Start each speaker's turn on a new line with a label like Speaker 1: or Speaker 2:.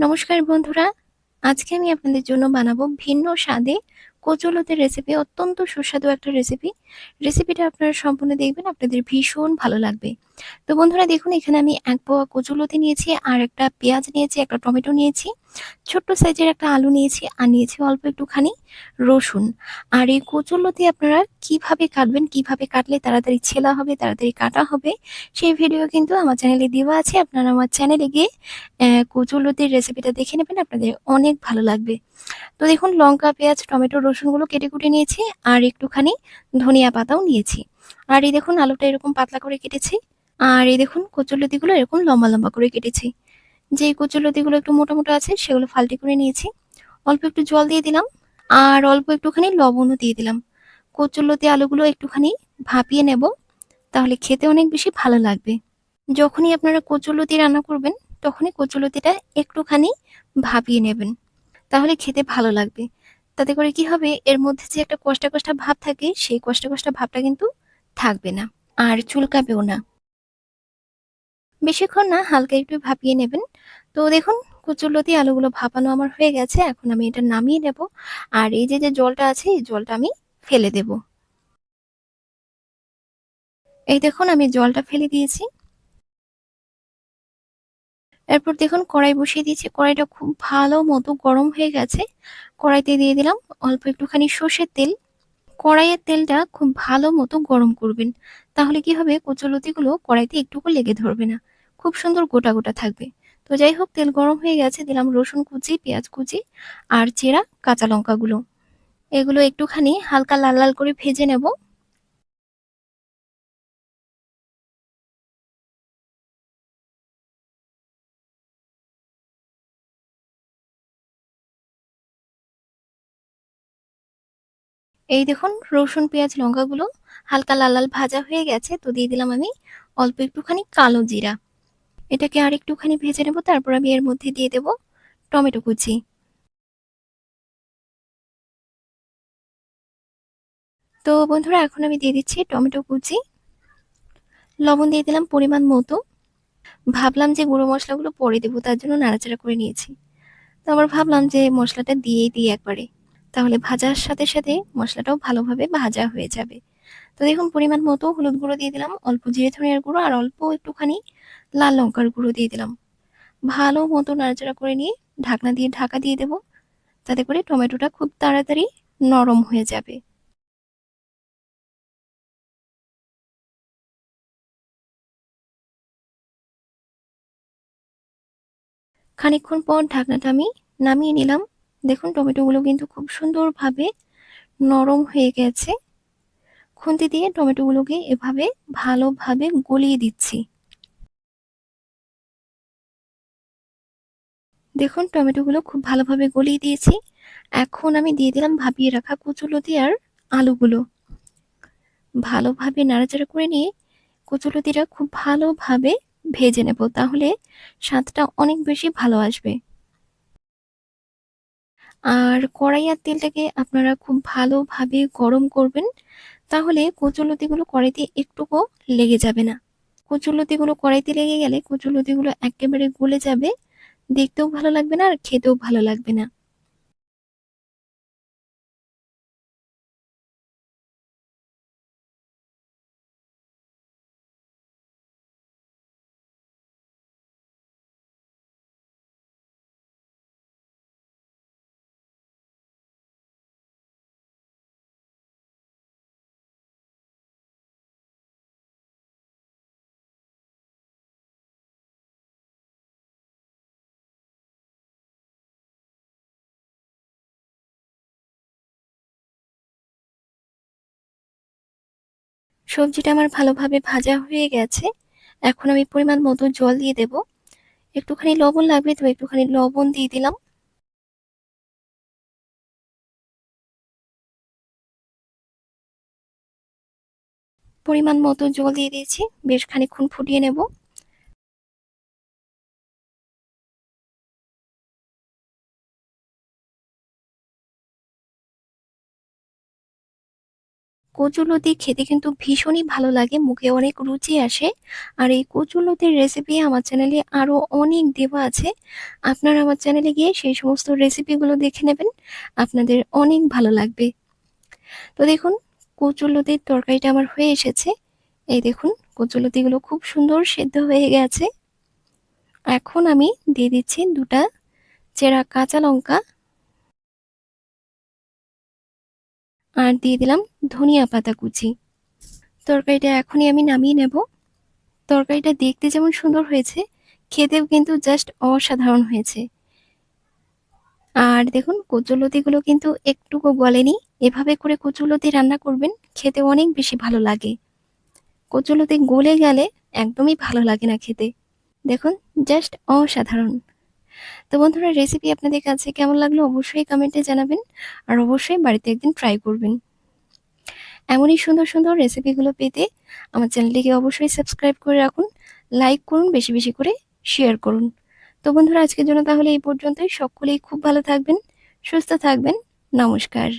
Speaker 1: নমস্কার বন্ধুরা। আজকে আমি আপনাদের জন্য বানাবো ভিন্ন স্বাদে কচুলতির রেসিপি অত্যন্ত সুস্বাদু একটা রেসিপি রেসিপিটা আপনারা সম্পূর্ণ দেখবেন, আপনাদের ভীষণ ভালো লাগবে। তো বন্ধুরা, দেখুন, এখানে আমি এক পোয়া কচুলতি নিয়েছি, আর একটা পেঁয়াজ নিয়েছি, একটা টমেটো নিয়েছি, ছোট্ট সাইজের একটা আলু নিয়েছি, আর নিয়েছি অল্প একটুখানি রসুন। আর এই কচুলতি আপনারা কীভাবে কাটবেন, কীভাবে কাটলে তাড়াতাড়ি ছেলা হবে, তাড়াতাড়ি কাটা হবে, সেই ভিডিও কিন্তু আমার চ্যানেলে দেওয়া আছে। আপনারা আমার চ্যানেলে গিয়ে কচুলতির রেসিপিটা দেখে নেবেন, আপনাদের অনেক ভালো লাগবে। তো দেখুন, লঙ্কা, পেঁয়াজ, টমেটো রসুনগুলো কেটে কুটে নিয়েছি আর একটুখানি ধনিয়া পাতাও নিয়েছি। আর এই দেখুন আলুটা এরকম পাতলা করে কেটেছি। আর এই দেখুন কচুলতিগুলো এরকম লম্বা লম্বা করে কেটেছি। যে কচুলতিগুলো একটু মোটা মোটা আছে সেগুলো ফাল্টি করে নিয়েছি। অল্প একটু জল দিয়ে দিলাম আর অল্প একটুখানি লবণও দিয়ে দিলাম। কচুলতি আলুগুলো একটুখানি ভাপিয়ে নেব, তাহলে খেতে অনেক বেশি ভালো লাগবে। যখনই আপনারা কচুলতি রান্না করবেন, তখনই কচুলতিটা একটুখানি ভাপিয়ে নেবেন, তাহলে খেতে ভালো লাগবে। তাতে করে কি হবে? এর মধ্যে যে একটা কষ্টা কষ্টা ভাব থাকে, সেই কষ্টা কষ্টা ভাবটা কিন্তু থাকবে না আর চুলকাবেও না। বেশিক্ষণ না, হালকা একটু ভাপিয়ে নেবেন। তো দেখুন কচুরলতি আলুগুলো ভাপানো আমার হয়ে গেছে, এখন আমি এটা নামিয়ে নেব। আর এই যে যে জলটা আছে, এই জলটা আমি ফেলে দেব। এই দেখুন, আমি জলটা ফেলে দিয়েছি। এরপর দেখুন কড়াই বসিয়ে দিয়েছি। কড়াইটা খুব ভালো মতো গরম হয়ে গেছে। কড়াইতে দিয়ে দিলাম অল্প একটুখানি সর্ষের তেল। কড়াইয়ের তেলটা খুব ভালো মতো গরম করবেন। তাহলে কি হবে? কচুলতিগুলো কড়াইতে একটুকু লেগে ধরবে না। খুব সুন্দর গোটা গোটা থাকবে। তো যাই হোক, তেল গরম হয়ে গেছে। দিলাম রসুন কুচি, পেঁয়াজ কুচি আর চেরা কাঁচা লঙ্কাগুলো। এগুলো একটুখানি হালকা লাল লাল করে ভেজে নেব। এই দেখুন, রসুন, পেঁয়াজ, লঙ্কাগুলো হালকা লাল লাল ভাজা হয়ে গেছে। তো দিয়ে দিলাম আমি অল্প একটুখানি কালো জিরা। এটাকে আর একটুখানি ভেজে নেব, তারপর আমি এর মধ্যে দিয়ে দেব টমেটো কুচি। তো বন্ধুরা, এখন আমি দিয়ে দিচ্ছি টমেটো কুচি। লবণ দিয়ে দিলাম পরিমাণ মতো। ভাবলাম যে গুঁড়ো মশলাগুলো পরে দেবো, তার জন্য নাড়াচাড়া করে নিয়েছি। তো আবার ভাবলাম যে মশলাটা দিয়েই দিই একবারে। তাহলে ভাজার সাথে সাথে মশলাটাও ভালোভাবে ভাজা হয়ে যাবে। তো দেখুন, পরিমাণ মতো হলুদ গুঁড়ো দিয়ে দিলাম, অল্প জিরে ধনিয়ার গুঁড়ো আর অল্প একটুখানি লাল লঙ্কার গুঁড়ো দিয়ে দিলাম। ভালো মতো নাড়াচাড়া করে নিয়ে ঢাকনা দিয়ে ঢাকা দিয়ে দেব, তাতে করে টমেটোটা খুব তাড়াতাড়ি নরম হয়ে যাবে। খানিক্ষণ পর ঢাকনাটা আমি নামিয়ে নিলাম। দেখুন, টমেটোগুলো কিন্তু খুব সুন্দরভাবে নরম হয়ে গেছে। খুন্তি দিয়ে টমেটোগুলোকে এভাবে ভালোভাবে গলিয়ে দিচ্ছি। দেখুন, টমেটোগুলো খুব ভালোভাবে গলিয়ে দিয়েছি। এখন আমি দিয়ে দিলাম ভাপিয়ে রাখা কুচুলতি আর আলুগুলো। ভালোভাবে নাড়াচাড়া করে নিয়ে কুচুলতিটা খুব ভালোভাবে ভেজে নেব, তাহলে স্বাদটা অনেক বেশি ভালো আসবে। আর কড়াইয়ার তেলটাকে আপনারা খুব ভালোভাবে গরম করবেন, তাহলে কচুলতিগুলো কড়াইতে একটুকু লেগে যাবে না। কচুলতিগুলো কড়াইতে লেগে গেলে কচুলতিগুলো একেবারে গলে যাবে, দেখতেও ভালো লাগবে না আর খেতেও ভালো লাগবে না। সবজিটা আমার ভালোভাবে ভাজা হয়ে গেছে। এখন আমি পরিমাণ মতো জল দিয়ে দেব। একটুখানি লবণ লাগবে তো একটুখানি লবণ দিয়ে দিলাম। পরিমাণ মতো জল দিয়ে দিয়েছি। বেশ খানিক্ষণ ফুটিয়ে নেব। কচুলতি খেতে কিন্তু ভীষণই ভালো লাগে, মুখে অনেক রুচি আসে। আর এই কচুলতির রেসিপি আমার চ্যানেলে আরও অনেক দেওয়া আছে। আপনারা আমার চ্যানেলে গিয়ে সেই সমস্ত রেসিপিগুলো দেখে নেবেন, আপনাদের অনেক ভালো লাগবে। তো দেখুন কচুলতির তরকারিটা আমার হয়ে এসেছে। এই দেখুন কচুলতিগুলো খুব সুন্দর সেদ্ধ হয়ে গেছে। এখন আমি দিয়ে দিচ্ছি দুটা চেরা কাঁচা লঙ্কা আর দিয়ে দিলাম ধনিয়া পাতা কুচি। তরকারিটা এখনই আমি নামিয়ে নেব। তরকারিটা দেখতে যেমন সুন্দর হয়েছে, খেতেও কিন্তু জাস্ট অসাধারণ হয়েছে। আর দেখুন কচুলতিগুলো কিন্তু একটুকু গলেনি। এভাবে করে কচুলতি রান্না করবেন, খেতে অনেক বেশি ভালো লাগে। কচুলতি গলে গেলে একদমই ভালো লাগে না খেতে। দেখুন, জাস্ট অসাধারণ। তো বন্ধুরা রেসিপি আপনাদের কাছে কেমন লাগল অবশ্যই কমেন্টে জানাবেন আর অবশ্যই বাড়িতে একদিন ট্রাই করবেন। এমনই সুন্দর সুন্দর রেসিপিগুলো পেতে আমার চ্যানেলটিকে অবশ্যই সাবস্ক্রাইব করে রাখুন লাইক করুন, বেশি বেশি করে শেয়ার করুন। তো বন্ধুরা, আজকের জন্য তাহলে এই পর্যন্তই। সকলেই খুব ভালো থাকবেন, সুস্থ থাকবেন। নমস্কার।